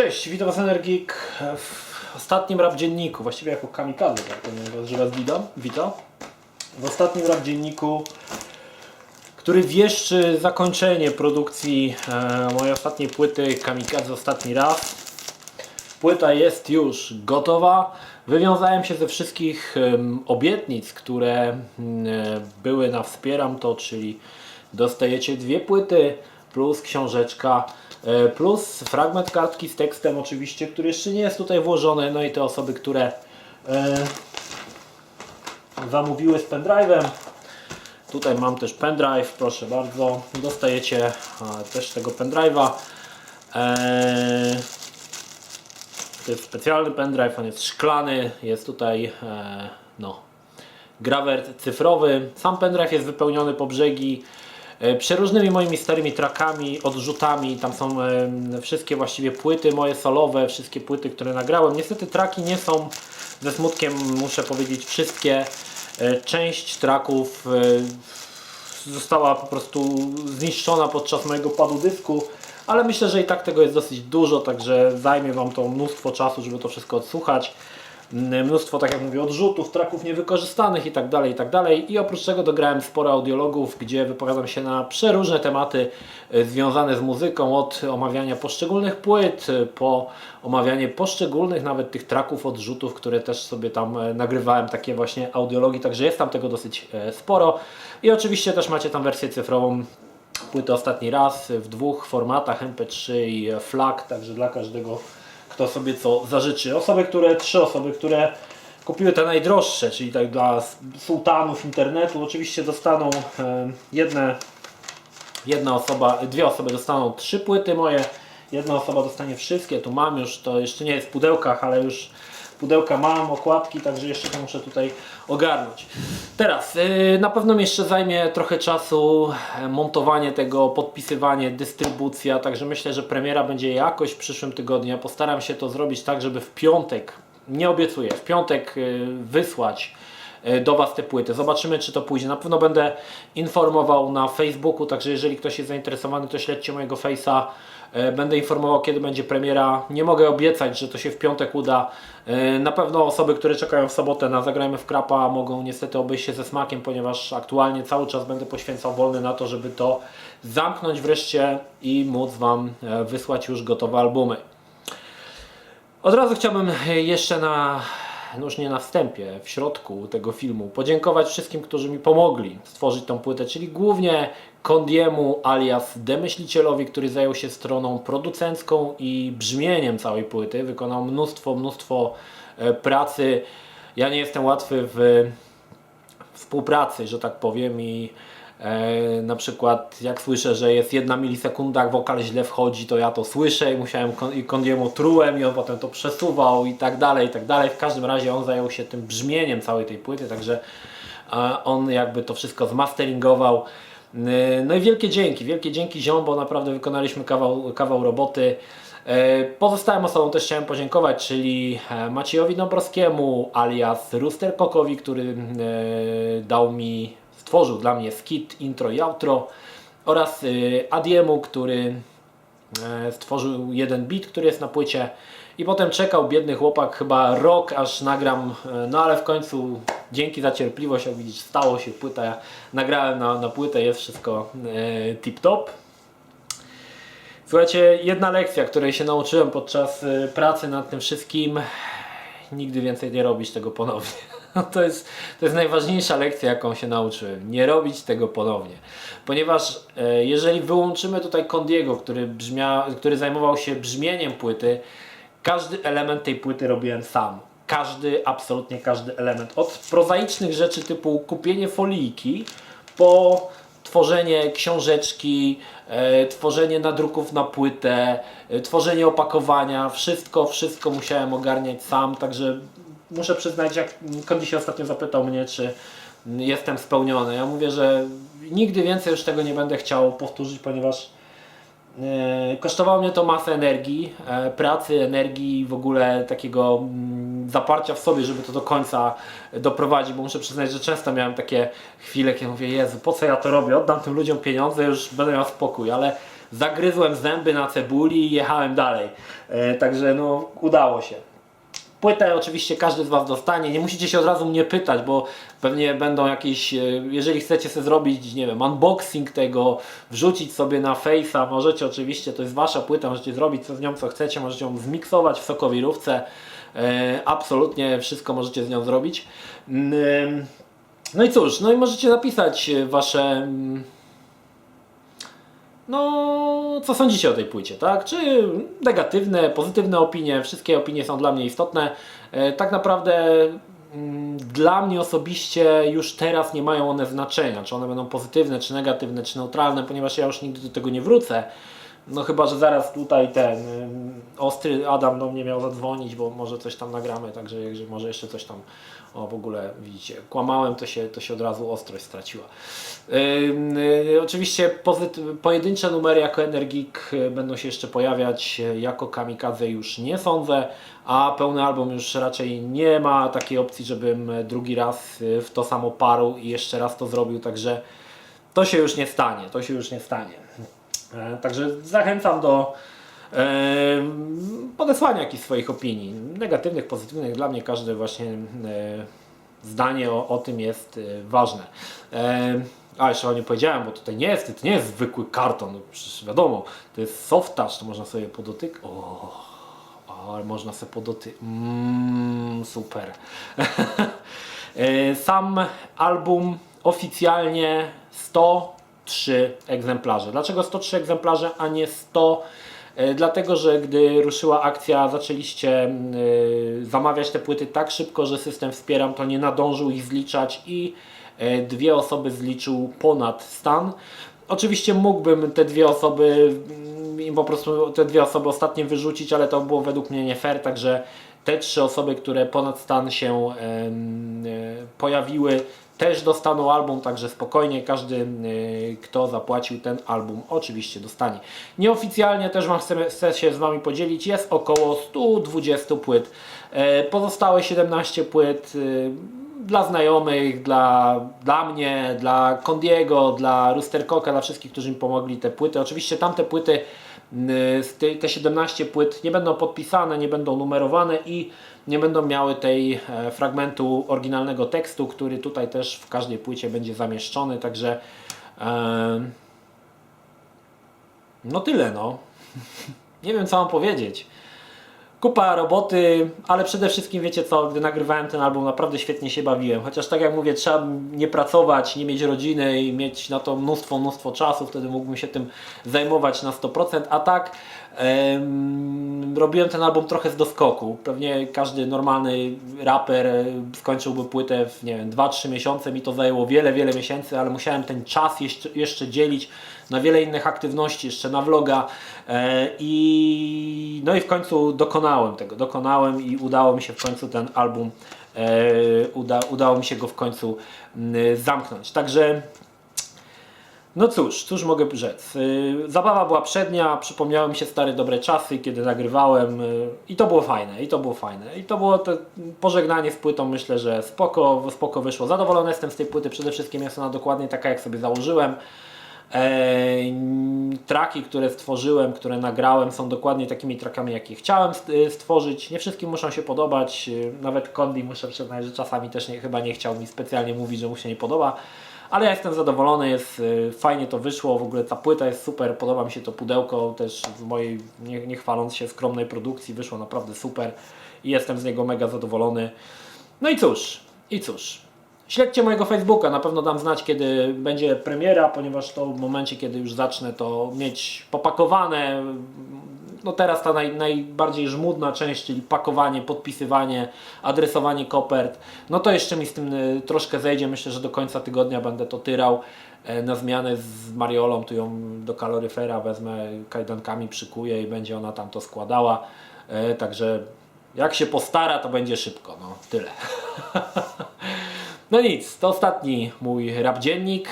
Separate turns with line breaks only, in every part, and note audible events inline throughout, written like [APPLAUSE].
Cześć, witam Was Energik w ostatnim rap dzienniku, właściwie jako kamikadze, tak powiem, że Was witam, witam. W ostatnim rap dzienniku, który wieszczy zakończenie produkcji e, mojej ostatniej płyty Kamikadze ostatni raz. Płyta jest już gotowa. Wywiązałem się ze wszystkich obietnic, które mm, e, były na Wspieram to, czyli dostajecie dwie płyty plus książeczka e, plus fragment kartki z tekstem oczywiście, który jeszcze nie jest tutaj włożony. No i te osoby, które e, zamówiły z pendrive'em. Tutaj mam też pendrive, proszę bardzo. Dostajecie e, też tego pendrive'a. To jest specjalny pendrive, on jest szklany, jest tutaj no, grawer cyfrowy. Sam pendrive jest wypełniony po brzegi przeróżnymi moimi starymi trackami, odrzutami. Tam są e, wszystkie właściwie płyty moje solowe, wszystkie płyty, które nagrałem. Niestety traki nie są ze smutkiem, muszę powiedzieć, wszystkie. E, część traków e, została po prostu zniszczona podczas mojego padu dysku, ale myślę, że i tak tego jest dosyć dużo, także zajmie Wam to mnóstwo czasu, żeby to wszystko odsłuchać. Mnóstwo, tak jak mówię, odrzutów, traków niewykorzystanych i tak dalej, i tak dalej. I oprócz tego dograłem sporo audiologów, gdzie wypowiadam się na przeróżne tematy e, związane z muzyką, od omawiania poszczególnych płyt, e, po omawianie poszczególnych nawet tych traków, odrzutów, które też sobie tam e, nagrywałem, takie właśnie audiologii, także jest tam tego dosyć sporo. I oczywiście też macie tam wersję cyfrową płytę ostatni raz w dwóch formatach MP3 i FLAC, także dla każdego kto sobie co zażyczy. Osoby, które, trzy osoby, które kupiły te najdroższe, czyli tak dla sułtanów internetu, oczywiście dostaną e, jedne, jedna osoba, dwie osoby dostaną trzy płyty moje, jedna osoba dostanie wszystkie, tu mam już, to jeszcze nie jest w pudełkach, ale już pudełka mam, okładki, także jeszcze to muszę tutaj ogarnąć. Teraz, yy, na pewno mi jeszcze zajmie trochę czasu e, montowanie tego, podpisywanie, dystrybucja, także myślę, że premiera będzie jakoś w przyszłym tygodniu. Postaram się to zrobić tak, żeby w piątek, nie obiecuję, w piątek yy, wysłać do Was te płyty. Zobaczymy, czy to pójdzie. Na pewno będę informował na Facebooku, także jeżeli ktoś jest zainteresowany, to śledźcie mojego Face'a. E, Będę informował, kiedy będzie premiera. Nie mogę obiecać, że to się w piątek uda. E, Na pewno osoby, które czekają w sobotę na Zagrajmy w Krapa mogą niestety obejść się ze smakiem, ponieważ aktualnie cały czas będę poświęcał wolny na to, żeby to zamknąć wreszcie i móc Wam e, wysłać już gotowe albumy. Od razu chciałbym jeszcze na, no już nie na wstępie, w środku tego filmu podziękować wszystkim, którzy mi pomogli stworzyć tą płytę, czyli głównie Kondiemu alias Demyślicielowi, który zajął się stroną producencką i brzmieniem całej płyty. Wykonał mnóstwo, mnóstwo e, pracy. Ja nie jestem łatwy w współpracy, że tak powiem i na przykład jak słyszę, że jest jedna milisekunda, wokal źle wchodzi, to ja to słyszę i musiałem i Kondiemu trułem i on potem to przesuwał i tak dalej, i tak dalej. W każdym razie on zajął się tym brzmieniem całej tej płyty, także e, on jakby to wszystko zmasteringował. E, No i wielkie dzięki, wielkie dzięki ziom, bo naprawdę wykonaliśmy kawał, kawał roboty. E, Pozostałym osobom też chciałem podziękować, czyli e, Maciejowi Dąbrowskiemu alias Rooster Kokowi, który e, dał mi, stworzył dla mnie skit, intro i outro oraz e, Adiemu, który e, stworzył jeden beat, który jest na płycie i potem czekał biedny chłopak chyba rok aż nagram, e, no ale w końcu dzięki za cierpliwość, jak widzisz stało się płyta, ja nagrałem na, na płytę, jest wszystko tip top. Słuchajcie, jedna lekcja, której się nauczyłem podczas y, pracy nad tym wszystkim, nigdy więcej nie robić tego ponownie. [LAUGHS] [LAUGHS] To jest, to jest najważniejsza lekcja, jaką się nauczyłem. Nie robić tego ponownie. Ponieważ e, jeżeli wyłączymy tutaj Kondiego, który, brzmia, który zajmował się brzmieniem płyty, każdy element tej płyty robiłem sam. Każdy, absolutnie każdy element. Od prozaicznych rzeczy typu kupienie folijki, po tworzenie książeczki, e, tworzenie nadruków na płytę, e, tworzenie opakowania, wszystko, wszystko musiałem ogarniać sam, także muszę przyznać, jak Kondi się ostatnio zapytał mnie, czy jestem spełniony. Ja mówię, że nigdy więcej już tego nie będę chciał powtórzyć, ponieważ E, Kosztowało mnie to masę energii, e, pracy, energii, w ogóle takiego mm, zaparcia w sobie, żeby to do końca doprowadzić, bo muszę przyznać, że często miałem takie chwile, kiedy mówię, Jezu, po co ja to robię, oddam tym ludziom pieniądze, już będę miał spokój, ale zagryzłem zęby na cebuli i jechałem dalej. E, także no, udało się. Płytę oczywiście każdy z Was dostanie. Nie musicie się od razu mnie pytać, bo pewnie będą jakieś. e, Jeżeli chcecie sobie zrobić, nie wiem, unboxing tego, wrzucić sobie na Face'a, możecie oczywiście, to jest Wasza płyta, możecie zrobić co z nią co chcecie, możecie ją zmiksować w sokowirówce. E, absolutnie wszystko możecie z nią zrobić. Mm, No i cóż, no i możecie napisać e, Wasze. Mm, no, co sądzicie o tej płycie, tak? Czy negatywne, pozytywne opinie, wszystkie opinie są dla mnie istotne. E, tak naprawdę mm, dla mnie osobiście już teraz nie mają one znaczenia, czy one będą pozytywne, czy negatywne, czy neutralne, ponieważ ja już nigdy do tego nie wrócę. No chyba, że zaraz tutaj ten ym, ostry Adam do mnie miał zadzwonić, bo może coś tam nagramy, także może jeszcze coś tam, o w ogóle widzicie, kłamałem, to się, to się od razu ostrość straciła. Ym, y, oczywiście pojedyncze numery jako Energik y, będą się jeszcze pojawiać, y, jako Kamikaze już nie sądzę, a pełny album już raczej nie ma takiej opcji, żebym y, drugi raz w to samo paru i jeszcze raz to zrobił, także to się już nie stanie, to się już nie stanie. E, Także zachęcam do podesłania jakichś swoich opinii, negatywnych, pozytywnych. Dla mnie każde właśnie zdanie o, o tym jest e, ważne. A jeszcze o nie powiedziałem, bo tutaj nie jest, to nie jest zwykły karton, no przecież wiadomo, to jest soft touch, to można sobie podotykać. Ale można sobie podoty... Mm, super. [LAUGHS] E, Sam album oficjalnie 103 egzemplarze. Dlaczego 103 egzemplarze, a nie 100? E, Dlatego, że gdy ruszyła akcja, zaczęliście e, zamawiać te płyty tak szybko, że system Wspieram to nie nadążył ich zliczać i e, dwie osoby zliczył ponad stan. Oczywiście mógłbym te dwie osoby mm, po prostu te dwie osoby ostatnie wyrzucić, ale to było według mnie nie fair, także te trzy osoby, które ponad stan się pojawiły, też dostaną album, także spokojnie każdy, e, kto zapłacił ten album, oczywiście dostanie. Nieoficjalnie też mam, chcę, się z Wami podzielić, jest około 120 płyt. E, Pozostałe 17 płyt e, dla znajomych, dla, dla mnie, dla Kondiego, dla Rusterkoka, dla wszystkich, którzy mi pomogli te płyty. Oczywiście tamte płyty, y, te 17 płyt nie będą podpisane, nie będą numerowane i nie będą miały tej e, fragmentu oryginalnego tekstu, który tutaj też w każdej płycie będzie zamieszczony, także no tyle no. [LAUGHS] nie wiem co mam powiedzieć. Kupa roboty, ale przede wszystkim wiecie co, gdy nagrywałem ten album naprawdę świetnie się bawiłem. Chociaż tak jak mówię, trzeba nie pracować, nie mieć rodziny i mieć na to mnóstwo, mnóstwo czasu, wtedy mógłbym się tym zajmować na 100%, a tak em, robiłem ten album trochę z doskoku. Pewnie każdy normalny raper e, skończyłby płytę w nie wiem, 2-3 miesiące, mi to zajęło wiele, wiele miesięcy, ale musiałem ten czas jeszcze, jeszcze dzielić na wiele innych aktywności, jeszcze na vloga e, i no i w końcu dokonałem tego, dokonałem i udało mi się w końcu ten album e, uda, udało mi się go w końcu mm, zamknąć. Także no cóż, cóż mogę rzec. Y, Zabawa była przednia, przypomniały mi się stare dobre czasy, kiedy nagrywałem y, i to było fajne, i to było fajne. I to było to pożegnanie z płytą, myślę, że spoko, spoko wyszło. Zadowolony jestem z tej płyty, przede wszystkim jest ona dokładnie taka, jak sobie założyłem. Traki, które stworzyłem, które nagrałem, są dokładnie takimi trakami, jakie chciałem y, stworzyć. Nie wszystkim muszą się podobać. y, Nawet Kondi muszę przyznać, że czasami też nie, chyba nie chciał mi specjalnie mówić, że mu się nie podoba. Ale ja jestem zadowolony, jest y, fajnie to wyszło. W ogóle ta płyta jest super, podoba mi się to pudełko. Też w mojej, nie, nie chwaląc się, skromnej produkcji wyszło naprawdę super i jestem z niego mega zadowolony. No i cóż, i cóż. Śledźcie mojego Facebooka, na pewno dam znać, kiedy będzie premiera, ponieważ to w momencie, kiedy już zacznę to mieć popakowane. No teraz ta naj, najbardziej żmudna część, czyli pakowanie, podpisywanie, adresowanie kopert. No to jeszcze mi z tym y, troszkę zejdzie. Myślę, że do końca tygodnia będę to tyrał e, na zmianę z Mariolą. Tu ją do kaloryfera wezmę, kajdankami przykuję i będzie ona tam to składała. E, Także jak się postara, to będzie szybko. No tyle. [LAUGHS] No nic, to ostatni mój rap dziennik.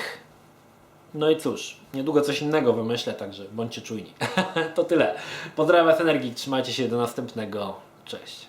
No i cóż, niedługo coś innego wymyślę, także bądźcie czujni. [LAUGHS] to tyle. Pozdrawiam Was energii, trzymajcie się do następnego. Cześć.